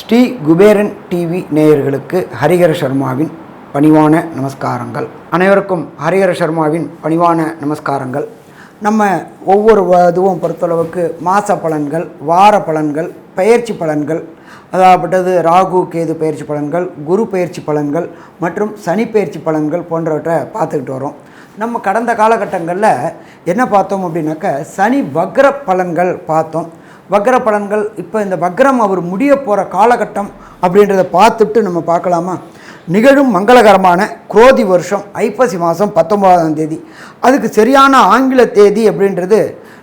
Sri Kuberan TV நேயர்களுக்கு ஹரிஹர சர்மாவின் பணிவான நமஸ்காரங்கள். அனைவருக்கும் ஹரிஹர சர்மாவின் பணிவான நமஸ்காரங்கள். நம்ம ஒவ்வொரு இதுவும் பொறுத்தளவுக்கு மாத பலன்கள் வார பலன்கள் பயிற்சி பலன்கள் அதாகப்பட்டது ராகு கேது பயிற்சி பலன்கள் குரு பயிற்சி பலன்கள் மற்றும் சனி பயிற்சி பலன்கள் போன்றவற்றை பார்த்துக்கிட்டு வரோம். நம்ம கடந்த காலகட்டங்களில் என்ன பார்த்தோம் அப்படின்னாக்க சனி வக்ர பலன்கள் பார்த்தோம். வக்ர பலன்கள் இப்போ இந்த வக்ரம் அவர் முடிய போகிற காலகட்டம் அப்படின்றத பார்த்துட்டு நம்ம பார்க்கலாமா? நிகழும் மங்களகரமான குரோதி வருஷம் ஐப்பசி மாதம் பத்தொம்போதாம் தேதி. அதுக்கு சரியான ஆங்கில தேதி அப்படின்றது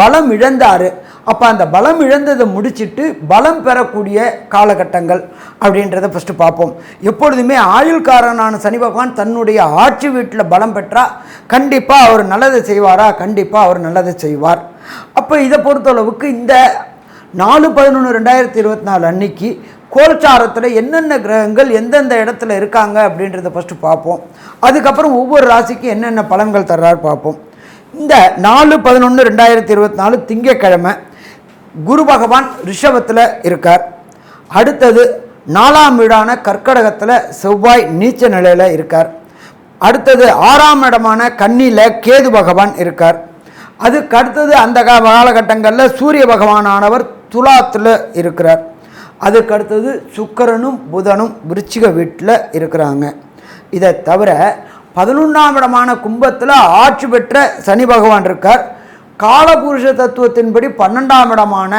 பலம் இழந்தார். அப்போ அந்த பலம் இழந்ததை முடிச்சிட்டு பலம் பெறக்கூடிய காலகட்டங்கள் அப்படின்றத ஃபஸ்ட்டு பார்ப்போம். எப்பொழுதுமே ஆயுள்காரனான சனி பகவான் தன்னுடைய ஆட்சி வீட்டில் பலம் பெற்றா கண்டிப்பாக அவர் நல்லதை செய்வாரா? கண்டிப்பாக அவர் நல்லதை செய்வார். அப்போ இதை பொறுத்தளவுக்கு இந்த நாலு பதினொன்று ரெண்டாயிரத்தி இருபத்தி நாலு அன்னைக்கு கோல்சாரத்தில் என்னென்ன கிரகங்கள் எந்தெந்த இடத்துல இருக்காங்க அப்படின்றத ஃபஸ்ட்டு பார்ப்போம். அதுக்கப்புறம் ஒவ்வொரு ராசிக்கும் என்னென்ன பலன்கள் தர்றாரு பார்ப்போம். இந்த நாலு பதினொன்று ரெண்டாயிரத்தி இருபத்தி நாலு திங்கக்கிழமை குரு பகவான் ரிஷபத்தில் இருக்கார். அடுத்தது நாலாம் வீடான கர்க்கடகத்தில் செவ்வாய் நீச்ச நிலையில் இருக்கார். அடுத்தது ஆறாம் இடமான கன்னியில் கேது பகவான் இருக்கார். அதுக்கு அடுத்தது அந்த காலகட்டங்களில் சூரிய பகவானானவர் துலாத்தில் இருக்கிறார். அதுக்கு அடுத்தது சுக்கரனும் புதனும் விருச்சிக வீட்டில் இருக்கிறாங்க. இதை தவிர பதினொன்றாம் இடமான கும்பத்தில் ஆட்சி பெற்ற சனி பகவான் இருக்கார். காலபுருஷ தத்துவத்தின்படி பன்னெண்டாம் இடமான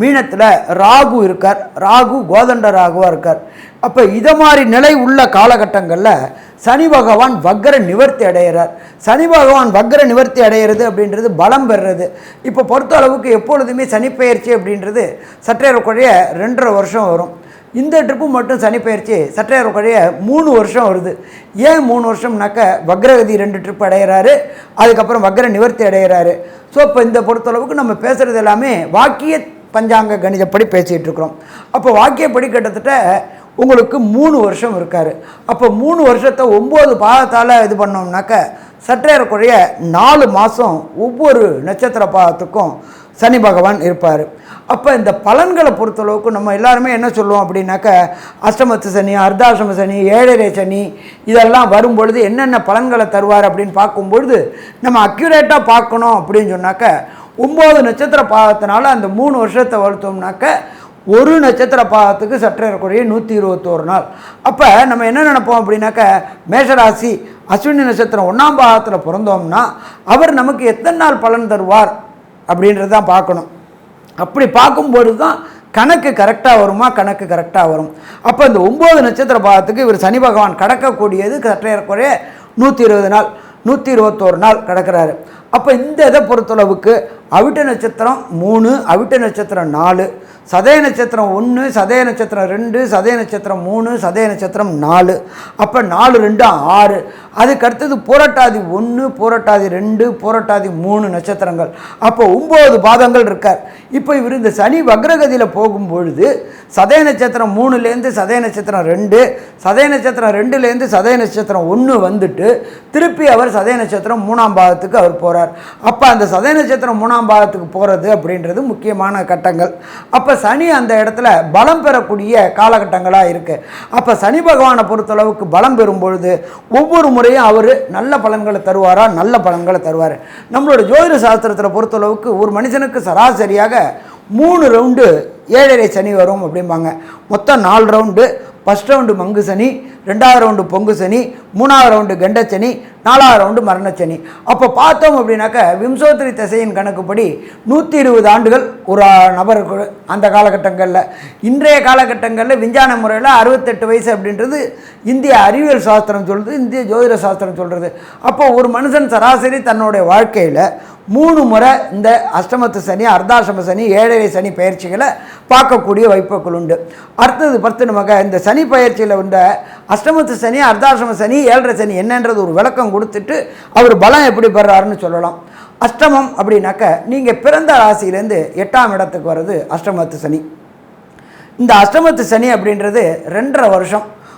மீனத்தில் ராகு இருக்கார். ராகு கோதண்ட ராகுவாக இருக்கார். அப்போ இதை மாதிரி நிலை உள்ள காலகட்டங்களில் சனி பகவான் வக்கர நிவர்த்தி அடைகிறார் சனி பகவான் வக்கர நிவர்த்தி அடைகிறது அப்படின்றது பலம் பெறுறது. இப்போ பொறுத்த அளவுக்கு எப்பொழுதுமே சனிப்பெயர்ச்சி அப்படின்றது சற்றேறக்குறைய ரெண்டரை வருஷம் வரும். இந்த ட்ரிப்பு மட்டும் சனி பயிற்சி சற்றேறக்குறைய மூணு வருஷம் வருது. ஏன் மூணு வருஷம்னாக்க வக்ரகதி ரெண்டு ட்ரிப் அடைகிறாரு அதுக்கப்புறம் வக்ர நிவர்த்தி அடைகிறாரு ஸோ இப்போ இந்த பொறுத்தளவுக்கு நம்ம பேசுகிறது எல்லாமே வாக்கிய பஞ்சாங்க கணிதப்படி பேசிகிட்டு இருக்கிறோம். அப்போ வாக்கியப்படி கிட்டத்தட்ட உங்களுக்கு மூணு வருஷம் இருக்கார். அப்போ மூணு வருஷத்தை ஒம்பது பாதத்தால் இது பண்ணோம்னாக்க சற்றேறக்குறைய நாலு மாதம் ஒவ்வொரு நட்சத்திர பாதத்துக்கும் சனி பகவான் இருப்பார். அப்போ இந்த பலன்களை பொறுத்தளவுக்கு நம்ம எல்லாருமே என்ன சொல்லுவோம் அப்படின்னாக்க அஷ்டமத்து சனி அர்த்தாசிரம சனி ஏழரை சனி இதெல்லாம் வரும்பொழுது என்னென்ன பலன்களை தருவார் அப்படின்னு பார்க்கும்பொழுது நம்ம அக்யூரேட்டாக பார்க்கணும் அப்படின்னு சொன்னாக்க ஒம்பது நட்சத்திர பாதத்தினால அந்த மூணு வருஷத்தை வளர்த்தோம்னாக்க ஒரு நட்சத்திர பாதத்துக்கு இருக்கக்கூடிய நூற்றி இருபத்தோரு நாள். அப்போ நம்ம என்ன நினைப்போம் அப்படின்னாக்க மேஷராசி அஸ்வினி நட்சத்திரம் ஒன்றாம் பாகத்தில் பிறந்தோம்னா அவர் நமக்கு எத்தனை நாள் பலன் தருவார்? அப்படின்றது தான் பார்க்கணும். அப்படி பார்க்கும்போது தான் கணக்கு கரெக்டாக வருமா கணக்கு கரெக்டாக வரும். அப்போ இந்த ஒம்பது நட்சத்திர பாதத்துக்கு இவர் சனி பகவான் கடக்கக்கூடியது சற்றேறக்குறைய நூற்றி இருபது நாள் நூற்றி இருபத்தோரு நாள் கிடக்கிறாரு. அப்போ இந்த இதை பொறுத்தளவுக்கு அவிட்ட நட்சத்திரம் மூணு அவிட்ட நட்சத்திரம் நாலு சதய நட்சத்திரம் ஒன்று சதய நட்சத்திரம் ரெண்டு சதய நட்சத்திரம் மூணு சதய நட்சத்திரம் நாலு. அப்போ நாலு ரெண்டு ஆறு. அதுக்கு அடுத்தது பூரட்டாதி ஒன்று பூரட்டாதி ரெண்டு பூரட்டாதி மூணு நட்சத்திரங்கள். அப்போ ஒம்பது பாதங்கள் இருக்கார். இப்போ இவர் இந்த சனி வக்ரகதியில் போகும்பொழுது சதய நட்சத்திரம் மூணுலேருந்து சதய நட்சத்திரம் ரெண்டு சதய நட்சத்திரம் ரெண்டுலேருந்து சதய நட்சத்திரம் ஒன்று வந்துட்டு திருப்பி அவர் சதய நட்சத்திரம் மூணாம் பாதத்துக்கு அவர் போகிறார் அப்போ அந்த சதய நட்சத்திரம் மூணாம் பாகத்துக்கு போகிறது அப்படின்றது முக்கியமான கட்டங்கள். அப்போ சனி அந்த இடத்துல பலம் பெறக்கூடிய காலகட்டங்களாக இருக்குது அப்போ சனி பகவானை பொறுத்தளவுக்கு பலம் பெறும் பொழுது ஒவ்வொரு முறையும் அவர் நல்ல பலன்களை தருவாரா? நல்ல பலன்களை தருவார். நம்மளோட ஜோதிட சாஸ்திரத்தில் பொறுத்தளவுக்கு ஒரு மனுஷனுக்கு சராசரியாக மூணு ரவுண்டு ஏழரை சனி வரும் அப்படிம்பாங்க. மொத்தம் நாலு ரவுண்டு ஃபஸ்ட் ரவுண்டு மங்கு சனி ரெண்டாவது ரவுண்டு பொங்கு சனி மூணாவது ரவுண்டு கண்டச்சனி நாலாவது ரவுண்டு மரணச்சனி. அப்போ பார்த்தோம் அப்படின்னாக்க விம்சோத்திரி திசையின் கணக்குப்படி நூற்றி இருபது ஆண்டுகள் ஒரு நபருக்கு அந்த காலகட்டங்களில். இன்றைய காலகட்டங்களில் விஞ்ஞான முறையில் அறுபத்தெட்டு வயசு அப்படின்றது இந்திய அறிவியல் சாஸ்திரம் சொல்கிறது இந்திய ஜோதிட சாஸ்திரம் சொல்கிறது அப்போ ஒரு மனுஷன் சராசரி தன்னுடைய வாழ்க்கையில் மூணு முறை இந்த அஷ்டமத்து சனி அர்த்தாசிரம சனி ஏழரை சனி பயிற்சிகளை பார்க்கக்கூடிய வைப்புகள் உண்டு. அடுத்தது பத்து நமக்கு இந்த சனி பயிற்சியில் உள்ள அஷ்டமத்து சனி அர்த்தாசிரம சனி ஏழரை சனி என்னன்றது ஒரு விளக்கம் கொடுத்துட்டு அவர் பலம் எப்படி பெறாருன்னு சொல்லலாம். அஷ்டமம் அப்படின்னாக்க நீங்கள் பிறந்த ராசியிலேருந்து எட்டாம் இடத்துக்கு வர்றது அஷ்டமத்து சனி. இந்த அஷ்டமத்து சனி அப்படின்றது ரெண்டரை வருஷம்.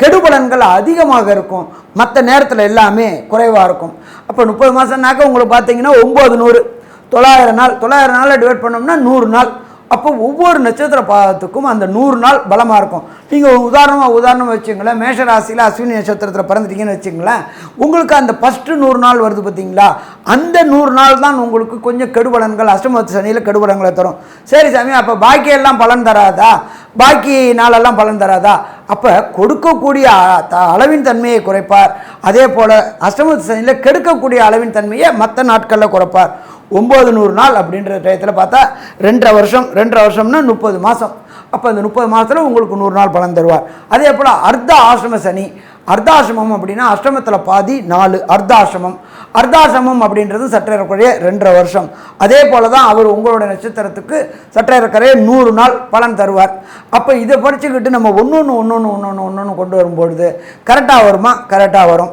கெடுபலன்கள் அதிகமாக இருக்கும். மற்ற நேரத்தில் எல்லாமே குறைவாக இருக்கும். அப்போ முப்பது மாதம்னாக்க உங்களுக்கு பார்த்தீங்கன்னா ஒம்பது நூறு. தொள்ளாயிரம் நாள் தொள்ளாயிரம் நாளில் டிவைட் பண்ணோம்னா நூறு நாள். அப்போ ஒவ்வொரு நட்சத்திர பாதத்துக்கும் அந்த நூறு நாள் பலமாக இருக்கும். நீங்கள் உதாரணமாக உதாரணம் வச்சுங்களேன் மேஷ ராசியில் அஸ்வினி நட்சத்திரத்தில் பிறந்துட்டீங்கன்னு வச்சுங்களேன் உங்களுக்கு அந்த ஃபஸ்ட்டு நூறு நாள் வருது பார்த்தீங்களா அந்த நூறு நாள் தான் உங்களுக்கு கொஞ்சம் கெடுபலன்கள் அஷ்டமத்து சனியில் கெடுபலன்களை தரும். சரி சாமி அப்போ பாக்கியெல்லாம் பலன் தராதா? பாக்கி நாளெல்லாம் பலன் தராதா? அப்போ கொடுக்கக்கூடிய த- அளவின் தன்மையை குறைப்பார். அதே போல் அஷ்டமத்து சனியில் கெடுக்கக்கூடிய அளவின் தன்மையை மற்ற நாட்களில் குறைப்பார். ஒம்பது நூறு நாள் அப்படின்ற டயத்தில் பார்த்தா ரெண்டரை வருஷம் ரெண்டரை வருஷம்னா முப்பது மாதம் அப்போ அந்த முப்பது மாதத்தில் உங்களுக்கு நூறு நாள் பலன் தருவார். அதே போல் அர்த்த ஆசிரம சனி அர்த்தாசிரமம் அப்படின்னா அஷ்டமத்தில் பாதி நாலு அர்த்தாசிரமம் அர்த்தாசிரமம் அப்படின்றது சற்றேறக்குறைய ரெண்டரை வருஷம். அதே போல தான் அவர் உங்களோட நட்சத்திரத்துக்கு சற்றேறக்குறைய நூறு நாள் பலன் தருவார். அப்போ இதை படிச்சுக்கிட்டு நம்ம ஒன்று ஒன்று ஒன்று ஒன்று ஒன்று ஒன்று ஒன்று கொண்டு வரும்பொழுது கரெக்டாக வருமா? கரெக்டாக வரும்.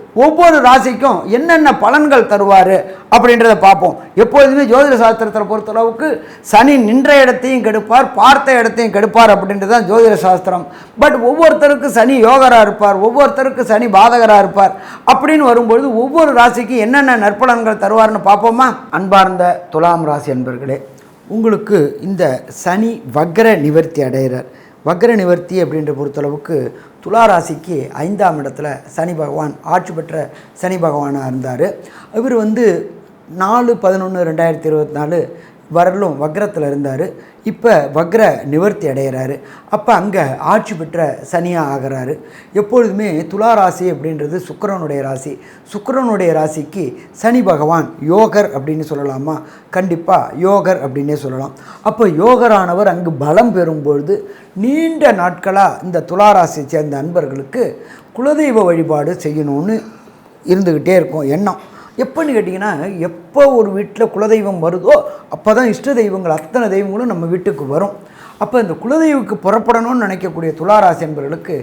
ஒவ்வொரு ராசிக்கும் என்னென்ன பலன்கள் தருவார் அப்படின்றத பார்ப்போம். எப்பொழுதுமே ஜோதிட சாஸ்திரத்தை பொறுத்தளவுக்கு சனி நின்ற இடத்தையும் கெடுப்பார் பார்த்த இடத்தையும் கெடுப்பார் அப்படின்றது தான் ஜோதிட சாஸ்திரம். பட் ஒவ்வொருத்தருக்கு சனி யோகராக இருப்பார் ஒவ்வொருத்தருக்கு சனி பாதகராக இருப்பார் அப்படின்னு வரும்பொழுது ஒவ்வொரு ராசிக்கு என்னென்ன நற்பலன்கள் தருவார்னு பார்ப்போமா? அன்பார்ந்த துலாம் ராசி அன்பர்களே உங்களுக்கு இந்த சனி வக்ர நிவர்த்தி அடைகிறார். வக்ர நிவர்த்தி அப்படின்ற பொறுத்தளவுக்கு துலா ராசிக்கு ஐந்தாம் இடத்துல சனி பகவான் ஆட்சி பெற்ற சனி பகவானாக இருந்தார். இவர் வந்து நாலு பதினொன்று ரெண்டாயிரத்தி இருபத்தி நாலு வரலும் வக்ரத்தில் இருந்தார். இப்போ வக்ர நிவர்த்தி அடைகிறாரு அப்போ அங்கே ஆட்சி பெற்ற சனியாக ஆகிறாரு. எப்பொழுதுமே துலா ராசி அப்படின்றது சுக்கரனுடைய ராசி. சுக்கரனுடைய ராசிக்கு சனி பகவான் யோகர் அப்படின்னு சொல்லலாமா? கண்டிப்பாக யோகர் அப்படின்னே சொல்லலாம். அப்போ யோகரானவர் அங்கு பலம் பெறும்பொழுது நீண்ட நாட்களாக இந்த துலா ராசியை சேர்ந்த அன்பர்களுக்கு குலதெய்வ வழிபாடு செய்யணும்னு இருந்துக்கிட்டே இருக்கும் எண்ணம். எப்போன்னு கேட்டிங்கன்னா எப்போ ஒரு வீட்டில் குலதெய்வம் வருதோ அப்போ தான் இஷ்ட தெய்வங்கள் அத்தனை தெய்வங்களும் நம்ம வீட்டுக்கு வரும். அப்போ இந்த குலதெய்வுக்கு புறப்படணும்னு நினைக்கக்கூடிய துளாராசி என்பவர்களுக்கு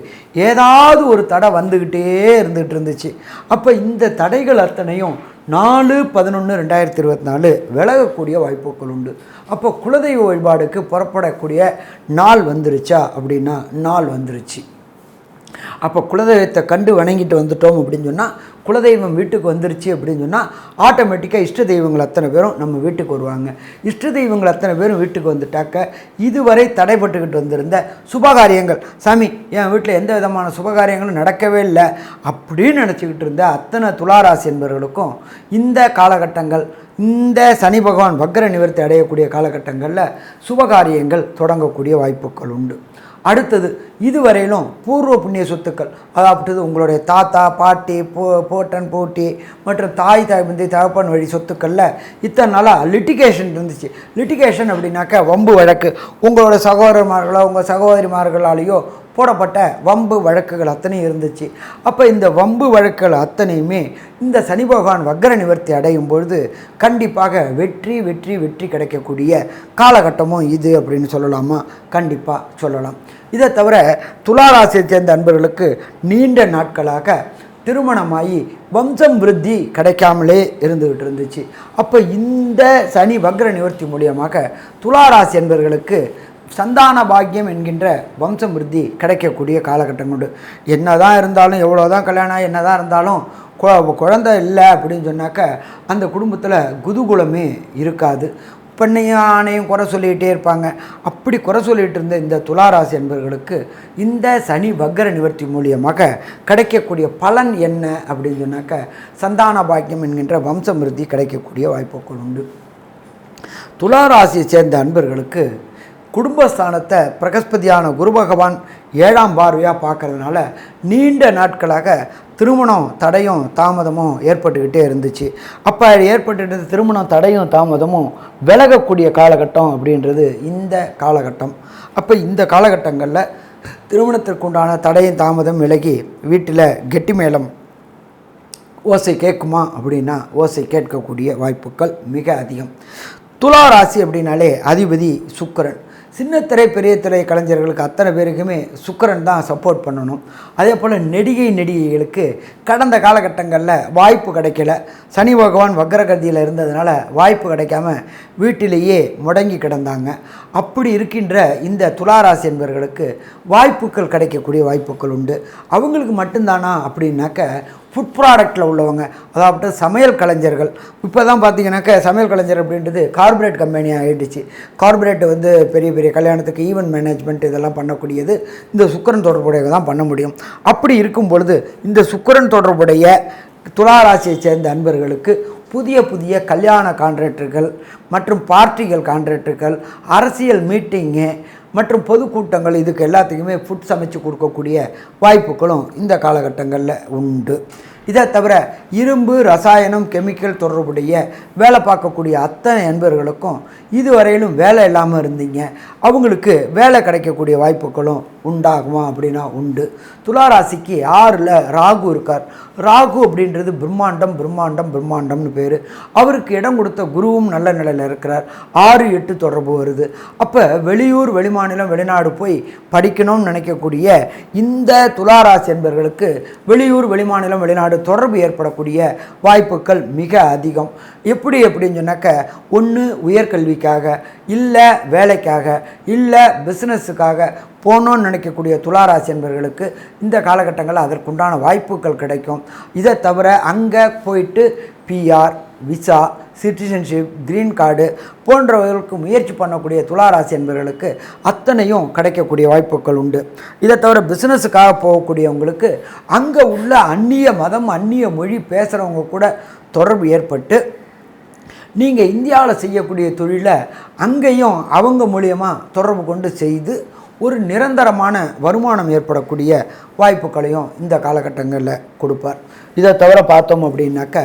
ஏதாவது ஒரு தடை வந்துக்கிட்டே இருந்துகிட்டு இருந்துச்சு. அப்போ இந்த தடைகள் அத்தனையும் நாலு பதினொன்று ரெண்டாயிரத்தி இருபத்தி நாலு விலகக்கூடிய வாய்ப்புகள் உண்டு. அப்போ குலதெய்வ வழிபாடுக்கு புறப்படக்கூடிய நாள் வந்துருச்சா அப்படின்னா நாள் வந்துருச்சு. அப்போ குலதெய்வத்தை கண்டு வணங்கிட்டு வந்துட்டோம் அப்படின்னு சொன்னால் குலதெய்வம் வீட்டுக்கு வந்துருச்சு அப்படின்னு சொன்னால் ஆட்டோமேட்டிக்காக இஷ்ட தெய்வங்கள் அத்தனை பேரும் நம்ம வீட்டுக்கு வருவாங்க. இஷ்ட தெய்வங்கள் அத்தனை பேரும் வீட்டுக்கு வந்துட்டாக்க இதுவரை தடைப்பட்டுக்கிட்டு வந்திருந்த சுபகாரியங்கள் சாமி என் வீட்டில் எந்த விதமான சுபகாரியங்களும் நடக்கவே இல்லை அப்படின்னு நினச்சிக்கிட்டு இருந்த அத்தனை துளாராசி என்பவர்களுக்கும் இந்த காலகட்டங்கள் இந்த சனி பகவான் வக்ர நிவர்த்தி அடையக்கூடிய காலகட்டங்களில் சுபகாரியங்கள் தொடங்கக்கூடிய வாய்ப்புகள் உண்டு. அடுத்தது இதுவரையிலும் பூர்வ புண்ணிய சொத்துக்கள் அதாவது உங்களுடைய தாத்தா பாட்டி போ போட்டன் போட்டி மற்றும் தாய் தாய் தந்தை தகப்பன் வழி சொத்துக்களில் இத்தனை நாளாக லிட்டிகேஷன் இருந்துச்சு. லிட்டிகேஷன் அப்படின்னாக்கா வம்பு வழக்கு. உங்களோட சகோதரமார்களோ உங்கள் சகோதரிமார்களாலேயோ போடப்பட்ட வம்பு வழக்குகள் அத்தனையும் இருந்துச்சு. அப்போ இந்த வம்பு வழக்குகள் அத்தனையுமே இந்த சனி பகவான் வக்ர நிவர்த்தி அடையும் பொழுது கண்டிப்பாக வெற்றி வெற்றி வெற்றி கிடைக்கக்கூடிய காலகட்டமும் இது அப்படின்னு சொல்லலாமா? கண்டிப்பாக சொல்லலாம். இதை தவிர துளாராசியை சேர்ந்த அன்பர்களுக்கு நீண்ட நாட்களாக திருமணமாகி வம்சம் விருத்தி கிடைக்காமலே இருந்துகிட்டு இருந்துச்சு. அப்போ இந்த சனி வக்ர நிவர்த்தி மூலியமாக துளாராசி என்பவர்களுக்கு சந்தான பாக்கியம் என்கின்ற வம்சம் விருத்தி கிடைக்கக்கூடிய காலகட்டம் உண்டு என்ன தான் இருந்தாலும் எவ்வளோ தான் கல்யாணம் என்ன தான் இருந்தாலும் கு- குழந்தை இல்லை அப்படின்னு சொன்னாக்க அந்த குடும்பத்தில் குதுகுலமே இருக்காது. பெண்ணையானையும் குறை சொல்லிக்கிட்டே இருப்பாங்க. அப்படி குறை சொல்லிகிட்டு இருந்த இந்த துளாராசி என்பவர்களுக்கு இந்த சனி வக்கர நிவர்த்தி மூலியமாக கிடைக்கக்கூடிய பலன் என்ன அப்படின்னு சொன்னாக்க சந்தான பாக்கியம் என்கின்ற வம்சம் விருத்தி கிடைக்கக்கூடிய வாய்ப்புகள் உண்டு துளாராசியை சேர்ந்த அன்பர்களுக்கு குடும்பஸ்தானத்தை பிரகஸ்பதியான குரு பகவான் ஏழாம் பார்வையாக பார்க்கறதுனால நீண்ட நாட்களாக திருமணம் தடையும் தாமதமும் ஏற்பட்டுக்கிட்டே இருந்துச்சு. அப்போ ஏற்பட்டுட்டு திருமணம் தடையும் தாமதமும் விலகக்கூடிய காலகட்டம் அப்படின்றது இந்த காலகட்டம். அப்போ இந்த காலகட்டங்களில் திருமணத்திற்குண்டான தடையும் தாமதம் விலகி வீட்டில் கெட்டி மேளம் ஓசை கேட்குமா அப்படின்னா ஓசை கேட்கக்கூடிய வாய்ப்புகள் மிக அதிகம். துலா ராசி அப்படின்னாலே அதிபதி சுக்கிரன். சின்ன திரை பெரிய திரை கலைஞர்களுக்கு அத்தனை பேருக்குமே சுக்கரன் தான் சப்போர்ட் பண்ணணும். அதே போல் நெடிகை நெடிகைகளுக்கு கடந்த காலகட்டங்களில் வாய்ப்பு கிடைக்கல. சனி பகவான் வக்ரகதியில் இருந்ததுனால வாய்ப்பு கிடைக்காம வீட்டிலேயே முடங்கி கிடந்தாங்க. அப்படி இருக்கின்ற இந்த துளாராசி என்பவர்களுக்கு வாய்ப்புகள் கிடைக்கக்கூடிய வாய்ப்புகள் உண்டு. அவங்களுக்கு மட்டும்தானா அப்படின்னாக்க ஃபுட் ப்ராடக்ட்டில் உள்ளவங்க அதாவது சமையல் கலைஞர்கள். இப்போ தான் பார்த்தீங்கன்னாக்க சமையல் கலைஞர் அப்படின்றது கார்பரேட் கம்பெனி ஆகிடுச்சு கார்பரேட் வந்து பெரிய பெரிய கல்யாணத்துக்கு ஈவென்ட் மேனேஜ்மெண்ட் இதெல்லாம் பண்ணக்கூடியது. இந்த சுக்கிரன் தொடர்புடைய தான் பண்ண முடியும். அப்படி இருக்கும் பொழுது இந்த சுக்கிரன் தொடர்புடைய துளாராசியை சேர்ந்த அன்பர்களுக்கு புதிய புதிய கல்யாண கான்ட்ராக்டர்கள் மற்றும் பார்ட்டிகள் கான்ட்ராக்டர்கள் அரசியல் மீட்டிங்கு மற்றும் பொதுக்கூட்டங்கள் இதுக்கு எல்லாத்துக்குமே ஃபுட் சமைச்சு கொடுக்கக்கூடிய வாய்ப்புகளும் இந்த காலகட்டங்களில் உண்டு. இதை தவிர இரும்பு ரசாயனம் கெமிக்கல் தொடர்புடைய வேலை பார்க்கக்கூடிய அத்தனை நண்பர்களுக்கும் இதுவரையிலும் வேலை இல்லாமல் இருந்தீங்க. அவங்களுக்கு வேலை கிடைக்கக்கூடிய வாய்ப்புகளும் உண்டாகுமா அப்படின்னா உண்டு. துளாராசிக்கு ஆறில் ராகு இருக்கார். ராகு அப்படின்றது பிரம்மாண்டம் பிரம்மாண்டம் பிரம்மாண்டம்னு பேர். அவருக்கு இடம் கொடுத்த குருவும் நல்ல நிலையில் இருக்கிறார். ஆறு எட்டு தொடர்பு வருது. அப்போ வெளியூர் வெளிமாநிலம் வெளிநாடு போய் படிக்கணும்னு நினைக்கக்கூடிய இந்த துளாராசி என்பவர்களுக்கு வெளியூர் வெளிமாநிலம் வெளிநாடு தொடர்பு ஏற்படக்கூடிய வாய்ப்புகள் மிக அதிகம். எப்படி அப்படின்னு சொன்னாக்க ஒன்று உயர்கல்விக்காக இல்லை வேலைக்காக இல்லை பிஸ்னஸுக்காக போகணும்னு நினைக்கக்கூடிய துளாராசி என்பவர்களுக்கு இந்த காலகட்டங்களில் அதற்குண்டான வாய்ப்புகள் கிடைக்கும். இதை தவிர அங்கே போயிட்டு PR visa citizenship green card போன்றவர்களுக்கு முயற்சி பண்ணக்கூடிய துளாராசி என்பவர்களுக்கு அத்தனையும் கிடைக்கக்கூடிய வாய்ப்புகள் உண்டு. இதை தவிர பிஸ்னஸுக்காக போகக்கூடியவங்களுக்கு அங்கே உள்ள அந்நிய மதம் அந்நிய மொழி பேசுகிறவங்க கூட தொடர்பு ஏற்பட்டு நீங்கள் இந்தியாவில் செய்யக்கூடிய தொழிலை அங்கேயும் அவங்க மூலியமாக தொடர்பு கொண்டு செய்து ஒரு நிரந்தரமான வருமானம் ஏற்படக்கூடிய வாய்ப்புகளையும் இந்த காலகட்டங்களில் கொடுப்பார். இதை தவிர பார்த்தோம் அப்படின்னாக்க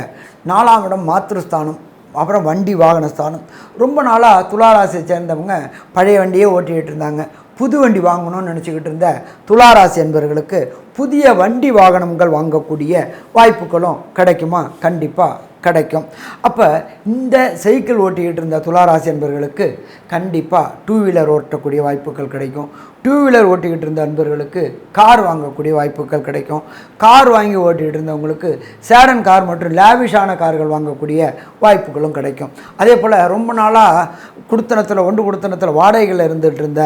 நாலாம் இடம் மாத்திருஸ்தானம் அப்புறம் வண்டி வாகன ஸ்தானம். ரொம்ப நாளாக துளாராசியை சேர்ந்தவங்க பழைய வண்டியே ஓட்டிகிட்டு இருந்தாங்க. புது வண்டி வாங்கணும்னு நினச்சிக்கிட்டு இருந்த துளாராசி என்பவர்களுக்கு புதிய வண்டி வாகனங்கள் வாங்கக்கூடிய வாய்ப்புகளும் கிடைக்குமா? கண்டிப்பாக கிடைக்கும். அப்போ இந்த சைக்கிள் ஓட்டிக்கிட்டு இருந்த துளாராசி என்பவர்களுக்கு கண்டிப்பாக டூ வீலர் ஓட்டக்கூடிய வாய்ப்புகள் கிடைக்கும். டூ வீலர் ஓட்டிக்கிட்டு இருந்த அன்பர்களுக்கு கார் வாங்கக்கூடிய வாய்ப்புகள் கிடைக்கும். கார் வாங்கி ஓட்டிகிட்டு இருந்தவங்களுக்கு சேடன் கார் மற்றும் லேவிஷான கார்கள் வாங்கக்கூடிய வாய்ப்புகளும் கிடைக்கும். அதே போல் ரொம்ப நாளாக குடுத்தனத்தில் ஒன்று குடுத்தனத்தில் வாடகைகள் இருந்துகிட்டு இருந்த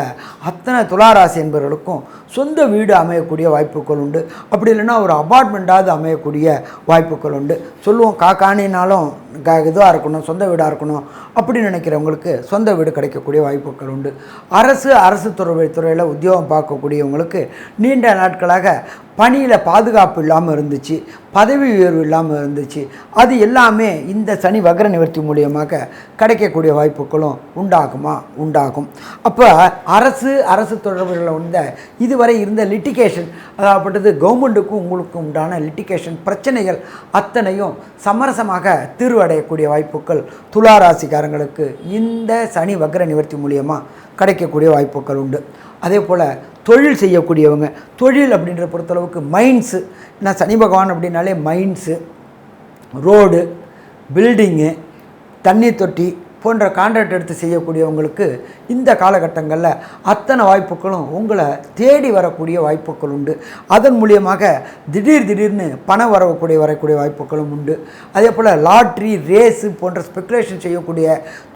அத்தனை துளாராசி என்பவர்களுக்கும் சொந்த வீடு அமையக்கூடிய வாய்ப்புகள் உண்டு. அப்படி இல்லைன்னா ஒரு அபார்ட்மெண்ட்டாவது அமையக்கூடிய வாய்ப்புகள் உண்டு. சொல்லுவோம் காக்கானினாலும் க இதுவாக இருக்கணும் சொந்த வீடாக இருக்கணும். அப்படின்னு நினைக்கிறவங்களுக்கு சொந்த வீடு கிடைக்கக்கூடிய வாய்ப்புகள் உண்டு. அரசு அரசு துறை துறையில் உத்தியோகம் பார்க்கக்கூடியவங்களுக்கு நீண்ட நாட்களாக பணியில் பாதுகாப்பு இல்லாமல் இருந்துச்சு பதவி உயர்வு இல்லாமல் இருந்துச்சு. அது எல்லாமே இந்த சனி வகர நிவர்த்தி மூலியமாக கிடைக்கக்கூடிய வாய்ப்புகளும் உண்டாகுமா? உண்டாகும். அப்போ அரசு அரசு தொடர்புகளில் வந்த இதுவரை இருந்த லிட்டிகேஷன் அதாவது கவர்மெண்ட்டுக்கும் உங்களுக்கும் உண்டான லிட்டிகேஷன் பிரச்சனைகள் அத்தனையும் சமரசமாக தீர்வடையக்கூடிய வாய்ப்புகள் துளாராசிக்காரங்களுக்கு இந்த சனி வக்ர நிவர்த்தி மூலியமாக கிடைக்கக்கூடிய வாய்ப்புகள் உண்டு. அதே போல் தொழில் செய்யக்கூடியவங்க தொழில் அப்படின்ற பொறுத்தளவுக்கு மைண்ட்ஸு நான் சனி பகவான் அப்படின்னாலே மைண்ட்ஸு ரோடு பில்டிங்கு தண்ணி தொட்டி போன்ற கான்ட்ராக்ட் எடுத்து செய்யக்கூடியவங்களுக்கு இந்த காலகட்டங்களில் அத்தனை வாய்ப்புகளும் உங்களை தேடி வரக்கூடிய வாய்ப்புகள் உண்டு. அதன் மூலியமாக திடீர் திடீர்னு பணம் வரக்கூடிய வரக்கூடிய வாய்ப்புகளும் உண்டு. அதே போல் லாட்ரி ரேஸு போன்ற ஸ்பெக்குலேஷன் செய்யக்கூடிய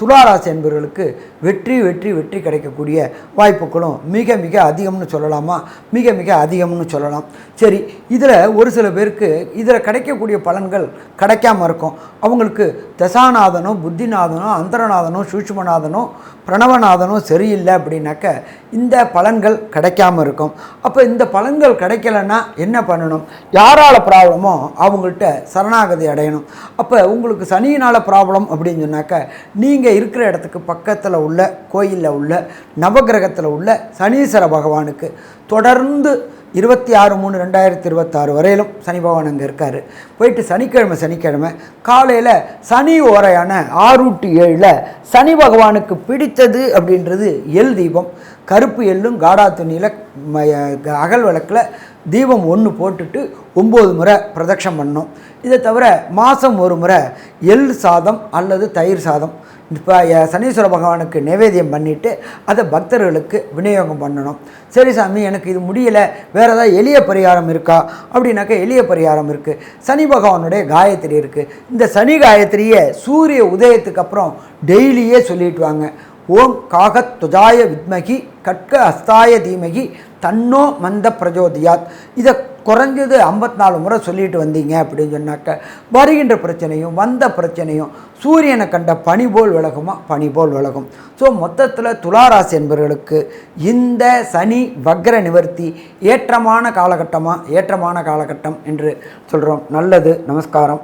துளாராசி என்பவர்களுக்கு வெற்றி வெற்றி வெற்றி கிடைக்கக்கூடிய வாய்ப்புகளும் மிக மிக அதிகம்னு சொல்லலாமா? மிக மிக அதிகம்னு சொல்லலாம். சரி இதில் ஒரு சில பேருக்கு இதில் கிடைக்கக்கூடிய பலன்கள் கிடைக்காம இருக்கும். அவங்களுக்கு தசாநாதனோ புத்திநாதனோ அந்த அந்தரநாதனோ சூட்சுமநாதனும் பிரணவநாதனும் சரியில்லை அப்படின்னாக்க இந்த பலன்கள் கிடைக்காம இருக்கும். அப்போ இந்த பலன்கள் கிடைக்கலன்னா என்ன பண்ணணும்? யாரால் ப்ராப்ளமோ அவங்கள்ட்ட சரணாகதி அடையணும். அப்போ உங்களுக்கு சனியினால் ப்ராப்ளம் அப்படின்னு சொன்னாக்க நீங்கள் இருக்கிற இடத்துக்கு பக்கத்தில் உள்ள கோயிலில் உள்ள நவகிரகத்தில் உள்ள சனீஸ்வர பகவானுக்கு தொடர்ந்து இருபத்தி ஆறு மூணு ரெண்டாயிரத்தி இருபத்தாறு வரையிலும் சனி பகவான் அங்கே இருக்கார். போயிட்டு சனிக்கிழமை சனிக்கிழமை காலையில் சனி ஓரையான ஆறு டு ஏழில் சனி பகவானுக்கு பிடித்தது அப்படின்றது எல் தீபம். கருப்பு எள்ளும் காடா துணியில் அகல் விளக்கில் தீபம் ஒன்று போட்டுட்டு ஒம்பது முறை பிரதட்சம் பண்ணும். இதை தவிர மாதம் ஒரு முறை எள் சாதம் அல்லது தயிர் சாதம். இப்போ சனீஸ்வர பகவானுக்கு நைவேத்தியம் பண்ணிவிட்டு அதை பக்தர்களுக்கு விநியோகம் பண்ணணும். சரி சாமி எனக்கு இது முடியலை வேறு ஏதாவது எளிய பரிகாரம் இருக்கா? அப்படின்னாக்கா எளிய பரிகாரம் இருக்குது சனி பகவானுடைய காயத்ரி இருக்குது இந்த சனி காயத்ரியை சூரிய உதயத்துக்கு அப்புறம் டெய்லியே சொல்லிட்டு வாங்க. ஓம் காகத் துஜாய வித்மகி கட்க அஸ்தாய தீமகி தன்னோ மந்த பிரஜோதியாத். இதை குறைஞ்சது ஐம்பத்தி நாலு முறை சொல்லிட்டு வந்தீங்க அப்படின்னு சொன்னாக்க வருகின்ற பிரச்சனையும் வந்த பிரச்சனையும் சூரியனை கண்ட பனி போல் விலகுமா? பனி போல் விலகும். ஸோ மொத்தத்தில் துளாராசி என்பவர்களுக்கு இந்த சனி வக்ர நிவர்த்தி ஏற்றமான காலகட்டமாக ஏற்றமான காலகட்டம் என்று சொல்கிறோம் நல்லது. நமஸ்காரம்.